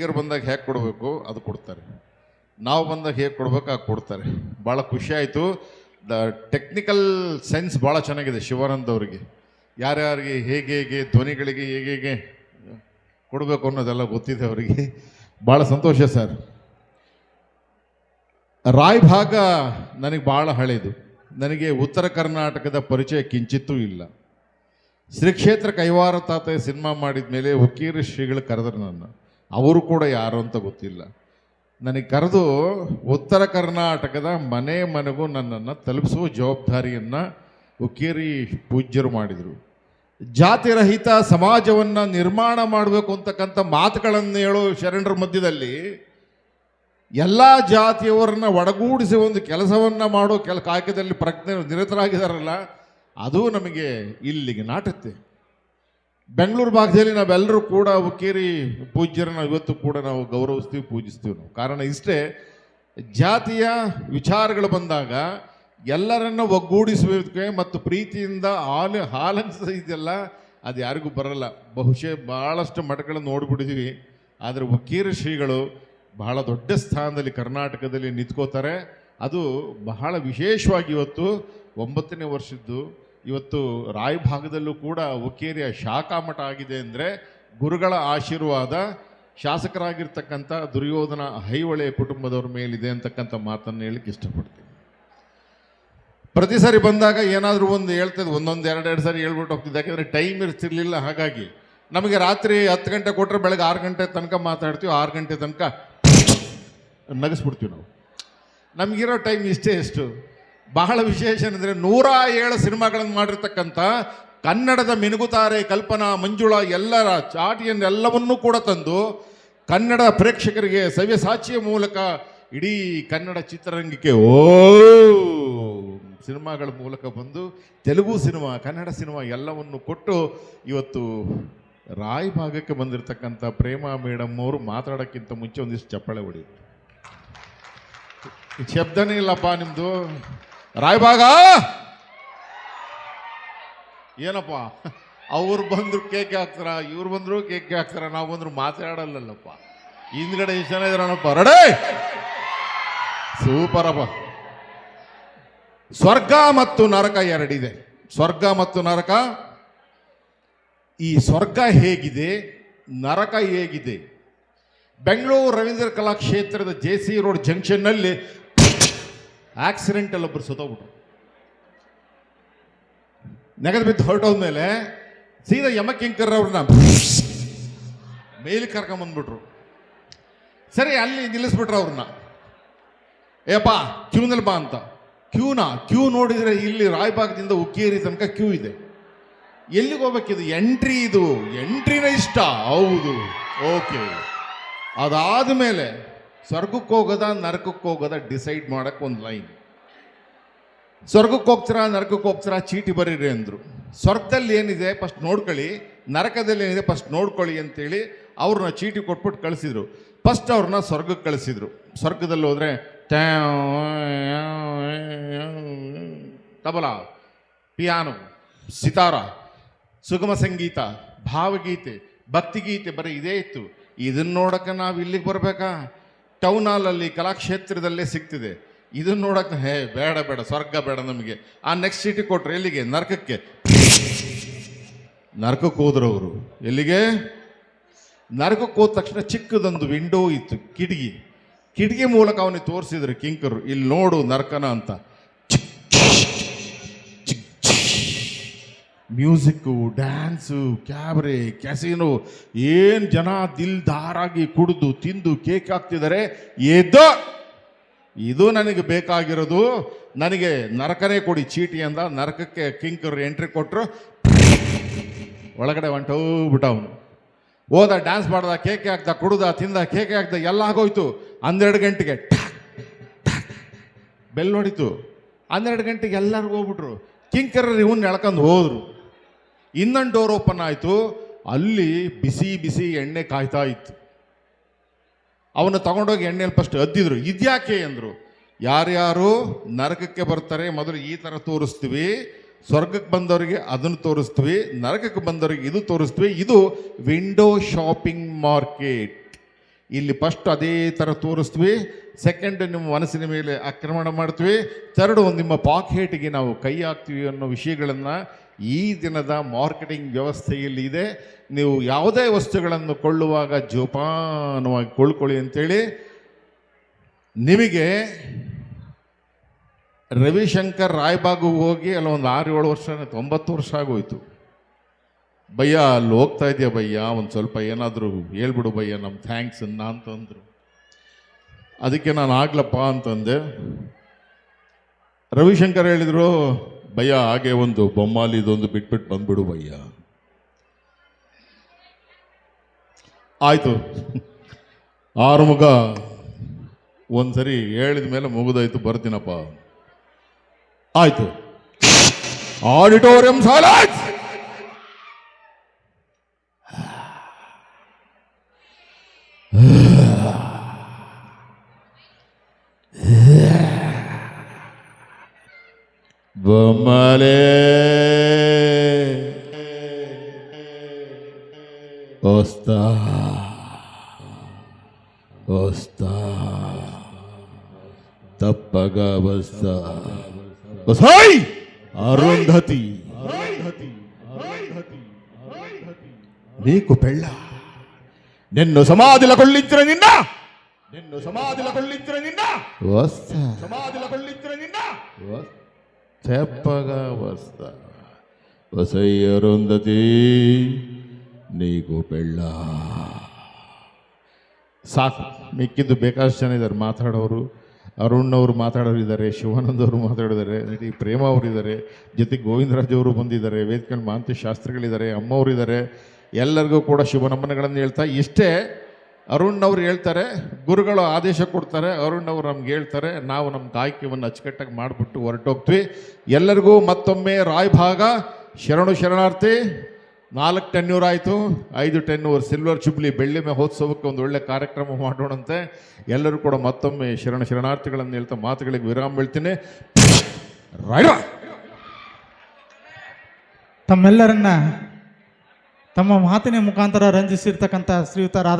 ಹುಡುಗಿಯರು ಬಂದಾಗ ಹೇಗೆ ಕೊಡಬೇಕು? ಅದು ಕೊಡ್ತಾರೆ. ನಾವು ಬಂದಾಗ ಹೇಗೆ ಕೊಡ್ಬೇಕು? ಆಗ ಕೊಡ್ತಾರೆ. ಭಾಳ ಖುಷಿ ಆಯಿತು. ದ ಟೆಕ್ನಿಕಲ್ ಸೆನ್ಸ್ ಭಾಳ ಚೆನ್ನಾಗಿದೆ ಶಿವಾನಂದ್ ಅವರಿಗೆ. ಯಾರ್ಯಾರಿಗೆ, ಹೇಗೆ ಹೇಗೆ, ಧ್ವನಿಗಳಿಗೆ ಹೇಗೆ ಹೇಗೆ ಕೊಡಬೇಕು ಅನ್ನೋದೆಲ್ಲ ಗೊತ್ತಿದೆ ಅವರಿಗೆ. ಭಾಳ ಸಂತೋಷ ಸರ್. ರಾಯ್ ಭಾಗ ನನಗೆ ಭಾಳ ಹಳೆಯದು ನನಗೆ ಉತ್ತರ ಕರ್ನಾಟಕದ ಪರಿಚಯ ಕಿಂಚಿತ್ತೂ ಇಲ್ಲ. ಶ್ರೀ ಕ್ಷೇತ್ರ ಕೈವಾರ ತಾತ ಸಿನಿಮಾ ಮಾಡಿದ ಮೇಲೆ ಹುಕ್ಕೀರ ಶ್ರೀಗಳು ಕರೆದ್ರು ನನ್ನ. ಅವರು ಕೂಡ ಯಾರು ಅಂತ ಗೊತ್ತಿಲ್ಲ. ನನಗೆ ಕರೆದು ಉತ್ತರ ಕರ್ನಾಟಕದ ಮನೆ ಮನೆಗೂ ನನ್ನನ್ನು ತಲುಪಿಸುವ ಜವಾಬ್ದಾರಿಯನ್ನು ಹುಕ್ಕೇರಿ ಪೂಜ್ಯರು ಮಾಡಿದರು. ಜಾತಿರಹಿತ ಸಮಾಜವನ್ನು ನಿರ್ಮಾಣ ಮಾಡಬೇಕು ಅಂತಕ್ಕಂಥ ಮಾತುಗಳನ್ನು ಹೇಳೋ ಶರಣರ ಮಧ್ಯದಲ್ಲಿ ಎಲ್ಲ ಜಾತಿಯವರನ್ನ ಒಡಗೂಡಿಸಿ ಒಂದು ಕೆಲಸವನ್ನು ಮಾಡೋ ಕೆಲ ಕಾಯಕದಲ್ಲಿ ಪ್ರಜ್ಞೆ ನಿರತರಾಗಿದ್ದಾರಲ್ಲ ಅದು ನಮಗೆ ಇಲ್ಲಿಗೆ ನಾಟುತ್ತೆ. ಬೆಂಗಳೂರು ಭಾಗದಲ್ಲಿ ನಾವೆಲ್ಲರೂ ಕೂಡ ಹುಕ್ಕೇರಿ ಪೂಜ್ಯರನ್ನ ಇವತ್ತು ಕೂಡ ನಾವು ಗೌರವಿಸ್ತೀವಿ, ಪೂಜಿಸ್ತೀವಿ ನಾವು. ಕಾರಣ ಇಷ್ಟೇ, ಜಾತಿಯ ವಿಚಾರಗಳು ಬಂದಾಗ ಎಲ್ಲರನ್ನ ಒಗ್ಗೂಡಿಸುವುದಕ್ಕೆ ಮತ್ತು ಪ್ರೀತಿಯಿಂದ ಹಾಲು ಹಾಲನ್ಸಿದೆಯಲ್ಲ ಅದು ಯಾರಿಗೂ ಬರಲ್ಲ. ಬಹುಶಃ ಭಾಳಷ್ಟು ಮಠಗಳನ್ನು ನೋಡ್ಬಿಟ್ಟಿದ್ದೀವಿ ಆದರೆ ಹುಕ್ಕೇರಿ ಶ್ರೀಗಳು ಬಹಳ ದೊಡ್ಡ ಸ್ಥಾನದಲ್ಲಿ ಕರ್ನಾಟಕದಲ್ಲಿ ನಿಂತ್ಕೋತಾರೆ. ಅದು ಬಹಳ ವಿಶೇಷವಾಗಿ ಇವತ್ತು ಒಂಬತ್ತನೇ ವರ್ಷದ್ದು ಇವತ್ತು ರಾಯಭಾಗದಲ್ಲೂ ಕೂಡ ಹುಕ್ಕೇರಿಯ ಶಾಖಾ ಮಠ ಆಗಿದೆ ಅಂದರೆ ಗುರುಗಳ ಆಶೀರ್ವಾದ, ಶಾಸಕರಾಗಿರ್ತಕ್ಕಂಥ ದುರ್ಯೋಧನ ಹೈವಳೆ ಕುಟುಂಬದವ್ರ ಮೇಲಿದೆ ಅಂತಕ್ಕಂಥ ಮಾತನ್ನು ಹೇಳಕ್ಕೆ ಇಷ್ಟಪಡ್ತೀನಿ. ಪ್ರತಿ ಸಾರಿ ಬಂದಾಗ ಏನಾದರೂ ಒಂದು ಹೇಳ್ತದೆ, ಒಂದೊಂದು ಎರಡೆರಡು ಎರಡು ಸಾರಿ ಹೇಳ್ಬಿಟ್ಟು ಹೋಗ್ತಿದ್ದೆ. ಯಾಕಂದರೆ ಟೈಮ್ ಇರ್ತಿರ್ಲಿಲ್ಲ, ಹಾಗಾಗಿ ನಮಗೆ ರಾತ್ರಿ ಹತ್ತು ಗಂಟೆ ಕೊಟ್ಟರೆ ಬೆಳಗ್ಗೆ ಆರು ಗಂಟೆ ತನಕ ಮಾತಾಡ್ತೀವಿ, ಆರು ಗಂಟೆ ತನಕ ನಗಿಸ್ಬಿಡ್ತೀವಿ ನಾವು. ನಮಗಿರೋ ಟೈಮ್ ಇಷ್ಟೇ ಎಷ್ಟು? ಬಹಳ ವಿಶೇಷ ಏನಂದರೆ ನೂರ ಏಳು ಸಿನಿಮಾಗಳನ್ನು ಮಾಡಿರ್ತಕ್ಕಂಥ ಕನ್ನಡದ ಮಿನುಗುತಾರೆ ಕಲ್ಪನಾ, ಮಂಜುಳಾ ಎಲ್ಲರ ಚಾಟಿಯನ್ನು ಎಲ್ಲವನ್ನೂ ಕೂಡ ತಂದು ಕನ್ನಡ ಪ್ರೇಕ್ಷಕರಿಗೆ ಸವ್ಯಸಾಚಿಯ ಮೂಲಕ ಇಡೀ ಕನ್ನಡ ಚಿತ್ರರಂಗಕ್ಕೆ ಓ ಸಿನಿಮಾಗಳ ಮೂಲಕ ಬಂದು ತೆಲುಗು ಸಿನಿಮಾ, ಕನ್ನಡ ಸಿನಿಮಾ ಎಲ್ಲವನ್ನು ಕೊಟ್ಟು ಇವತ್ತು ರಾಯ್ ಭಾಗಕ್ಕೆ ಬಂದಿರತಕ್ಕಂಥ ಪ್ರೇಮ ಮೇಡಮ್ ಅವರು ಮಾತಾಡೋಕ್ಕಿಂತ ಮುಂಚೆ ಒಂದಿಷ್ಟು ಚಪ್ಪಾಳೆ ಈ ಶಬ್ದನೇ ಇಲ್ಲಪ್ಪ ನಿಮ್ದು. ರಾಯಭಾಗ! ಏನಪ್ಪ? ಅವ್ರು ಬಂದ್ರು ಕೇಕ್ ಹಾಕ್ತಾರ ಇವ್ರು ಬಂದ್ರು ಕೇಕ್ ಹಾಕ್ತಾರ ನಾವು ಬಂದ್ರು ಮಾತಾಡಲ್ಲಲ್ಲಪ್ಪ. ಹಿಂದ್ಗಡೆ ಎಷ್ಟು ಜನ ಇದ್ರಪ್ಪ ರಡೇ? ಸೂಪರಪ್ಪ ಸ್ವರ್ಗ ಮತ್ತು ನರಕ ಎರಡಿದೆ. ಸ್ವರ್ಗ ಮತ್ತು ನರಕ, ಈ ಸ್ವರ್ಗ ಹೇಗಿದೆ, ನರಕ ಹೇಗಿದೆ? ಬೆಂಗಳೂರು ರವೀಂದ್ರ ಕಲಾಕ್ಷೇತ್ರದ ಜೆ ಸಿ ರೋಡ್ ಜಂಕ್ಷನ್ನಲ್ಲಿ ಆಕ್ಸಿಡೆಂಟಲ್ಲಿ ಒಬ್ಬರು ಸತ್ತೋಗ್ಬಿಟ್ರು. ನೆಗದು ಬಿದ್ದು ಹೊರಟೋದ್ಮೇಲೆ ಸೀದಾ ಯಮಕಿಂಕರ್ ಅವ್ರನ್ನ ಮೇಲೆ ಕರ್ಕೊಂಬಂದ್ಬಿಟ್ರು ಸರಿ, ಅಲ್ಲಿ ನಿಲ್ಲಿಸ್ಬಿಟ್ರು ಅವ್ರನ್ನ. ಏಪ್ಪ ಕ್ಯೂನಲ್ಲಿ ಬಾ ಅಂತ. ಕ್ಯೂನಾ ಕ್ಯೂ ನೋಡಿದರೆ ಇಲ್ಲಿ ರಾಯಬಾಗದಿಂದ ಉಕ್ಕೇರಿ ತನಕ ಕ್ಯೂ ಇದೆ. ಎಲ್ಲಿಗೆ ಹೋಗ್ಬೇಕಿದು ಎಂಟ್ರಿ ಇದು. ಎಂಟ್ರಿನ ಇಷ್ಟ. ಹೌದು. ಓಕೆ ಅದಾದ ಮೇಲೆ ಸ್ವರ್ಗಕ್ಕೆ ಹೋಗೋದ, ನರಕಕ್ಕೆ ಹೋಗೋದ ಡಿಸೈಡ್ ಮಾಡಕ್ಕೆ ಒಂದು ಲೈನ್ ಸ್ವರ್ಗಕ್ಕೆ ಹೋಗ್ತೀರಾ, ನರಕಕ್ಕೆ ಹೋಗ್ತೀರಾ, ಚೀಟಿ ಬರೀರಿ ಅಂದರು. ಸ್ವರ್ಗದಲ್ಲಿ ಏನಿದೆ ಫಸ್ಟ್ ನೋಡ್ಕೊಳ್ಳಿ. ನರಕದಲ್ಲಿ ಏನಿದೆ ಫಸ್ಟ್ ನೋಡ್ಕೊಳ್ಳಿ ಅಂತೇಳಿ ಅವ್ರನ್ನ ಚೀಟಿ ಕೊಟ್ಬಿಟ್ಟು ಕಳಿಸಿದ್ರು. ಫಸ್ಟ್ ಅವ್ರನ್ನ ಸ್ವರ್ಗಕ್ಕೆ ಕಳಿಸಿದ್ರು. ಸ್ವರ್ಗದಲ್ಲಿ ಹೋದರೆ ತಬಲ, ಪಿಯಾನೋ, ಸಿತಾರ, ಸುಗಮ ಸಂಗೀತ, ಭಾವಗೀತೆ, ಭಕ್ತಿಗೀತೆ ಬರೀ ಇದೇ ಇತ್ತು. ಇದನ್ನು ನೋಡೋಕ್ಕೆ ನಾವು ಇಲ್ಲಿಗೆ ಬರಬೇಕಾ? ಟೌನ್ ಹಾಲಲ್ಲಿ ಕಲಾಕ್ಷೇತ್ರದಲ್ಲೇ ಸಿಗ್ತಿದೆ. ಇದನ್ನ ನೋಡಕ್ಕೆ ಹೇ, ಬೇಡ ಬೇಡ, ಸ್ವರ್ಗ ಬೇಡ ನಮಗೆ. ಆ ನೆಕ್ಸ್ಟ್ ಸಿಟಿ ಕೊಟ್ಟರೆ ಎಲ್ಲಿಗೆ? ನರಕಕ್ಕೆ. ನರಕಕ್ಕೆ ಹೋದ್ರು ಅವರು. ಎಲ್ಲಿಗೆ? ನರಕಕ್ಕೆ ಹೋದ ತಕ್ಷಣ ಚಿಕ್ಕದೊಂದು ವಿಂಡೋ ಇತ್ತು, ಕಿಟಕಿ. ಕಿಟಕಿ ಮೂಲಕ ಅವನಿಗೆ ತೋರಿಸಿದ್ರು ಕಿಂಕರು, ಇಲ್ಲಿ ನೋಡು ನರಕನ ಅಂತ. ಮ್ಯೂಸಿಕ್ಕು, ಡ್ಯಾನ್ಸು, ಕ್ಯಾಬ್ರೆ, ಕ್ಯಾಸಿನೋ, ಏನು ಜನ ದಿಲ್ದಾರಾಗಿ ಕುಡಿದು ತಿಂದು ಕೇಕ್ ಹಾಕ್ತಿದ್ದಾರೆ ಎದ್ದೋ, ಇದು ನನಗೆ ಬೇಕಾಗಿರೋದು, ನನಗೆ ನರಕನೇ ಕೊಡಿ ಚೀಟಿ ಅಂದ, ನರಕಕ್ಕೆ ಕಿಂಕರು ಎಂಟ್ರಿ ಕೊಟ್ಟರು ಒಳಗಡೆ ಹೊಂಟೋಗ್ಬಿಟ್ಟವನು ಹೋದ ಡ್ಯಾನ್ಸ್ ಮಾಡ್ದ, ಕೇಕೆ ಹಾಕ್ದ, ಕುಡ್ದ, ತಿಂದ, ಕೇಕೆ ಹಾಕ್ದ, ಎಲ್ಲ ಆಗೋಯ್ತು. ಹನ್ನೆರಡು ಗಂಟೆಗೆ ಬೆಲ್ ಹೊಡಿತು. ಹನ್ನೆರಡು ಗಂಟೆಗೆ ಎಲ್ಲರಿಗೂ ಹೋಗ್ಬಿಟ್ರು. ಕಿಂಕರ್ ಇವನ್ನ ಎಳ್ಕೊಂಡು ಹೋದ್ರು. ಇನ್ನೊಂದು ಡೋರ್ ಓಪನ್ ಆಯಿತು. ಅಲ್ಲಿ ಬಿಸಿ ಬಿಸಿ ಎಣ್ಣೆ ಕಾಯ್ತಾ ಇತ್ತು. ಅವನ್ನ ತಗೊಂಡೋಗಿ ಎಣ್ಣೆಯಲ್ಲಿ ಫಸ್ಟ್ ಅದ್ದಿದ್ರು. ಇದ್ಯಾಕೆ ಅಂದರು. ಯಾರ್ಯಾರು ನರಕಕ್ಕೆ ಬರ್ತಾರೆ, ಮೊದಲು ಈ ಥರ ತೋರಿಸ್ತೀವಿ. ಸ್ವರ್ಗಕ್ಕೆ ಬಂದವರಿಗೆ ಅದನ್ನು ತೋರಿಸ್ತೀವಿ. ನರಕಕ್ಕೆ ಬಂದವರಿಗೆ ಇದು ತೋರಿಸ್ತೀವಿ. ಇದು ವಿಂಡೋ ಶಾಪಿಂಗ್ ಮಾರ್ಕೆಟ್ ಇಲ್ಲಿ ಫಸ್ಟ್ ಅದೇ ಥರ ತೋರಿಸ್ತೀವಿ. ಸೆಕೆಂಡ್ ನಿಮ್ಮ ಮನಸ್ಸಿನ ಮೇಲೆ ಆಕ್ರಮಣ ಮಾಡ್ತೀವಿ. ಥರ್ಡ್ ಒಂದು ನಿಮ್ಮ ಪಾಕೆಟ್ಗೆ ನಾವು ಕೈ ಹಾಕ್ತೀವಿ ಅನ್ನೋ ವಿಷಯಗಳನ್ನು ಈ ದಿನದ ಮಾರ್ಕೆಟಿಂಗ್ ವ್ಯವಸ್ಥೆಯಲ್ಲಿ ಇದೆ. ನೀವು ಯಾವುದೇ ವಸ್ತುಗಳನ್ನು ಕೊಳ್ಳುವಾಗ ಜೋಪಾನವಾಗಿ ಕೊಳ್ಕೊಳ್ಳಿ ಅಂತೇಳಿ ನಿಮಗೆ ರವಿಶಂಕರ್ ರಾಯ್ಬಾಗು ಹೋಗಿ ಅಲ್ಲ ಒಂದು ಆರು ಏಳು ವರ್ಷ ಒಂಬತ್ತು ವರ್ಷ ಆಗೋಯ್ತು. ಭಯ್ಯ, ಅಲ್ಲಿ ಹೋಗ್ತಾ ಇದೆಯಾ ಭಯ್ಯ? ಒಂದು ಸ್ವಲ್ಪ ಏನಾದರೂ ಹೇಳ್ಬಿಡು ಭಯ್ಯ ನಮ್ಮ ಥ್ಯಾಂಕ್ಸ್ ಅನ್ನ ಅಂತಂದರು. ಅದಕ್ಕೆ ನಾನು ಆಗ್ಲಪ್ಪ ಅಂತಂದೆ. ರವಿಶಂಕರ್ ಹೇಳಿದರು ಭಯ್ಯ ಹಾಗೆ ಒಂದು ಬೊಮ್ಮಾಲಿ ಇದೊಂದು ಬಿಟ್ಬಿಟ್ಟು ಬಂದ್ಬಿಡು ಭಯ್ಯ ಆಯಿತು. ಆರುಮುಗ ಒಂದ್ಸರಿ ಹೇಳಿದ ಮೇಲೆ ಮುಗಿದಾಯ್ತು, ಬರ್ತೀನಪ್ಪ. ಆಯ್ತು. ಆಡಿಟೋರಿಯಂ ಸಾಲಾಜ್ బొమ్మలే. వస్తా. వస్తా. తప్పగా వస్తా. వసాయ్ అరుంధతి. నీకు పెళ్ళ? నిన్ను సమాధుల కొల్లించిన నిన్న? నిన్ను సమాధుల కొల్లించిన నిన్న? వస్తా. సమాధుల కొల్లించిన నిన్న? వస్తా. చెప్పగా వస్తా వసై అరుంధతి నీకు పెళ్ళ ಸಾಕು ಮಿಕ್ಕಿದ್ದು ಬೇಕಾದಷ್ಟು ಜನ ಇದ್ದಾರೆ ಮಾತಾಡೋರು ಅರುಣ್ ಅವರು ಮಾತಾಡೋರು ಇದ್ದಾರೆ ಶಿವಾನಂದ್ ಅವರು ಮಾತಾಡಿದ್ದಾರೆ ನಟಿ ಪ್ರೇಮ ಅವರು ಇದ್ದಾರೆ ಜೊತೆಗೆ ಗೋವಿಂದರಾಜ್ ಅವರು ಬಂದಿದ್ದಾರೆ ವೇದಿಕೆ ಮಾಂತಿ ಶಾಸ್ತ್ರಿಗಳಿದ್ದಾರೆ ಅಮ್ಮವರು ಇದ್ದಾರೆ ಎಲ್ಲರಿಗೂ ಕೂಡ ಶುಭ ನಮನಗಳನ್ನು ಹೇಳ್ತಾ ಇಷ್ಟೇ ಅರುಣ್ ಅವ್ರು ಹೇಳ್ತಾರೆ, ಗುರುಗಳು ಆದೇಶ ಕೊಡ್ತಾರೆ, ಅರುಣ್ ಅವ್ರು ನಮ್ಗೆ ಹೇಳ್ತಾರೆ, ನಾವು ನಮ್ಮ ಕಾಯ್ಕೆಯನ್ನು ಅಚ್ಚುಕಟ್ಟಾಗಿ ಮಾಡಿಬಿಟ್ಟು ಹೊರಟೋಗ್ತೀವಿ. ಎಲ್ಲರಿಗೂ ಮತ್ತೊಮ್ಮೆ ರಾಯಭಾಗ ಶರಣು ಶರಣಾರ್ಥಿ, ನಾಲ್ಕು ಟೆನ್ನೂರು ಆಯಿತು, ಐದು ಟೆನ್ನೂರ್ ಸಿಲ್ವರ್ ಚುಬ್ಲಿ ಬೆಳ್ಳಿ ಮಹೋತ್ಸವಕ್ಕೆ ಒಂದು ಒಳ್ಳೆ ಕಾರ್ಯಕ್ರಮ ಮಾಡೋಣಂತೆ. ಎಲ್ಲರೂ ಕೂಡ ಮತ್ತೊಮ್ಮೆ ಶರಣ ಶರಣಾರ್ಥಿಗಳನ್ನು ಹೇಳ್ತಾ ಮಾತುಗಳಿಗೆ ವಿರಾಮ ಹೇಳ್ತೀನಿ ತಮ್ಮೆಲ್ಲರನ್ನ ತಮ್ಮ ಮಾತಿನ ಮುಖಾಂತರ ರಂಜಿಸಿರ್ತಕ್ಕಂಥ ಶ್ರೀಯುತ